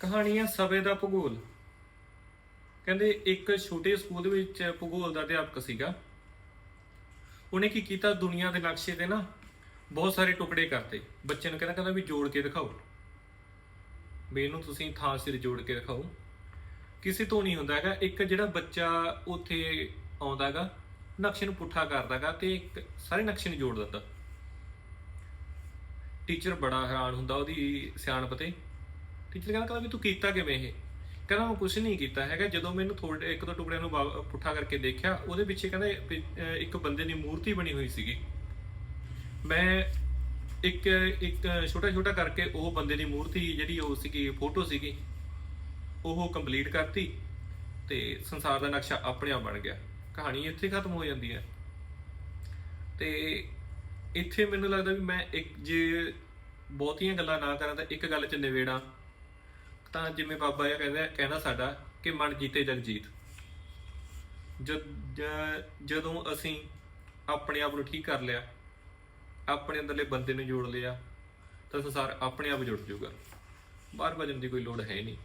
ਕਹਾਣੀ ਹੈ ਸਵੇ ਦਾ ਭੂਗੋਲ। ਕਹਿੰਦੇ ਇੱਕ ਛੋਟੇ ਸਕੂਲ ਵਿੱਚ ਭੂਗੋਲ ਦਾ ਅਧਿਆਪਕ ਸੀਗਾ। ਉਹਨੇ ਕੀ ਕੀਤਾ? ਦੁਨੀਆ ਦੇ ਨਕਸ਼ੇ ਦੇ ਨਾ ਬਹੁਤ ਸਾਰੇ ਟੁਕੜੇ ਕਰਤੇ। ਬੱਚੇ ਨੂੰ ਕਹਿੰਦਾ ਕਹਿੰਦਾ ਵੀ ਜੋੜ ਕੇ ਦਿਖਾਓ। ਵੀ ਇਹਨੂੰ ਤੁਸੀਂ ਥਾਂ ਸਿਰ ਜੋੜ ਕੇ ਦਿਖਾਓ। ਕਿਸੇ ਤੋਂ ਨਹੀਂ ਹੁੰਦਾ ਹੈਗਾ। ਇੱਕ ਜਿਹੜਾ ਬੱਚਾ ਉੱਥੇ ਆਉਂਦਾ ਆਉਂਦਾਗਾ, ਨਕਸ਼ੇ ਨੂੰ ਪੁੱਠਾ ਕਰਦਾਗਾ ਤੇ ਇੱਕ ਸਾਰੇ ਨਕਸ਼ੇ ਨੂੰ ਜੋੜ ਦਿੰਦਾ। ਟੀਚਰ ਬੜਾ ਹੈਰਾਨ ਹੁੰਦਾ ਉਹਦੀ ਸਿਆਣਪ ਤੇ। ਟੀਚਰ ਕਹਿੰਦਾ ਕਹਿੰਦਾ ਵੀ ਤੂੰ ਕੀਤਾ ਕਿਵੇਂ ਇਹ? ਕਹਿੰਦਾ ਮੈਂ ਕੁਝ ਨਹੀਂ ਕੀਤਾ ਹੈਗਾ। ਜਦੋਂ ਮੈਨੂੰ ਥੋੜੇ ਇੱਕ ਦੋ ਟੁਕੜਿਆਂ ਨੂੰ ਵਾ- ਪੁੱਠਾ ਕਰਕੇ ਦੇਖਿਆ ਉਹਦੇ ਪਿੱਛੇ ਕਹਿੰਦਾ ਵੀ, ਇੱਕ ਬੰਦੇ ਦੀ ਮੂਰਤੀ ਬਣੀ ਹੋਈ ਸੀਗੀ। ਮੈਂ ਇੱਕ ਇੱਕ ਛੋਟਾ ਛੋਟਾ ਕਰਕੇ ਉਹ ਬੰਦੇ ਦੀ ਮੂਰਤੀ ਜਿਹੜੀ ਉਹ ਸੀਗੀ ਫੋਟੋ ਸੀਗੀ ਉਹ ਕੰਪਲੀਟ ਕਰਤੀ ਤੇ ਸੰਸਾਰ ਦਾ ਨਕਸ਼ਾ ਆਪਣੇ ਆਪ ਬਣ ਗਿਆ। ਕਹਾਣੀ ਇੱਥੇ ਖਤਮ ਹੋ ਜਾਂਦੀ ਹੈ। ਤੇ ਇੱਥੇ ਮੈਨੂੰ ਲੱਗਦਾ ਵੀ ਮੈਂ ਇੱਕ ਜੇ ਬਹੁਤੀਆਂ ਗੱਲਾਂ ਨਾ ਕਰਾਂ ਤਾਂ ਇੱਕ ਗੱਲ 'ਚ ਨਿਵੇੜਾਂ। ਤਾਂ ਜਿਵੇਂ ਬਾਬਾ ਇਹ ਕਹਿੰਦਾ ਕਹਿਣਾ ਸਾਡਾ ਕਿ ਮਨ ਜੀਤੇ ਜਗ ਜੀਤ ਜਦ, ਜ- ਜਦੋਂ ਅਸੀਂ ਆਪਣੇ ਆਪ ਨੂੰ ਠੀਕ ਕਰ ਲਿਆ, ਆਪਣੇ ਅੰਦਰਲੇ ਬੰਦੇ ਨੂੰ ਜੋੜ ਲਿਆ, ਤਾਂ ਸੰਸਾਰ ਆਪਣੇ ਆਪ ਜੁੜ ਜਾਊਗਾ। ਬਾਹਰ ਭਜਨ ਦੀ ਕੋਈ ਲੋੜ ਹੈ ਨਹੀਂ।